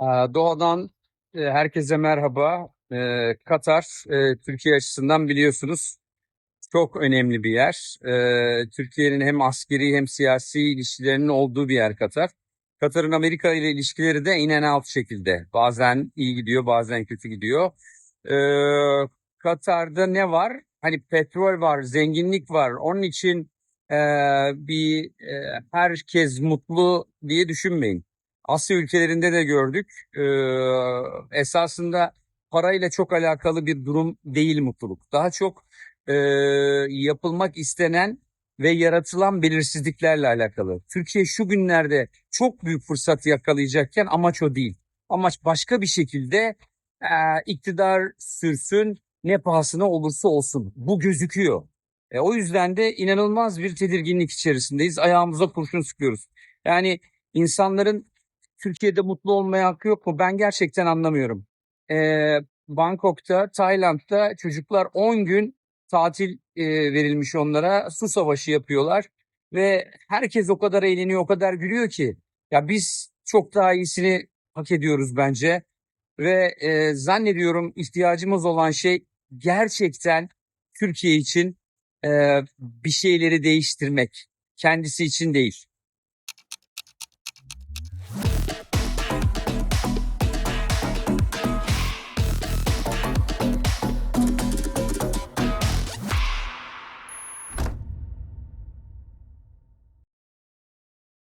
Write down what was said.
Ee, Doğadan e, herkese merhaba. Ee, Katar, e, Türkiye açısından biliyorsunuz çok önemli bir yer. Ee, Türkiye'nin hem askeri hem siyasi ilişkilerinin olduğu bir yer Katar. Katar'ın Amerika ile ilişkileri de in and out şekilde. Bazen iyi gidiyor, bazen kötü gidiyor. Katar'da ne var? Hani petrol var, zenginlik var. Onun için e, bir herkes mutlu diye düşünmeyin. Asya ülkelerinde de gördük. Ee, esasında parayla çok alakalı bir durum değil mutluluk. Daha çok e, yapılmak istenen ve yaratılan belirsizliklerle alakalı. Türkiye şu günlerde çok büyük fırsat yakalayacakken amaç o değil. Amaç başka bir şekilde e, iktidar sürsün ne pahasına olursa olsun. Bu gözüküyor. E, o yüzden de inanılmaz bir tedirginlik içerisindeyiz. Ayağımıza kurşun sıkıyoruz. Yani insanların Türkiye'de mutlu olmaya hakkı yok mu? Ben gerçekten anlamıyorum. Ee, Bangkok'ta, Tayland'da çocuklar 10 gün tatil e, verilmiş onlara. Su savaşı yapıyorlar ve herkes o kadar eğleniyor, o kadar gülüyor ki. Ya biz çok daha iyisini hak ediyoruz bence. Ve e, zannediyorum ihtiyacımız olan şey gerçekten Türkiye için e, bir şeyleri değiştirmek. Kendisi için değil.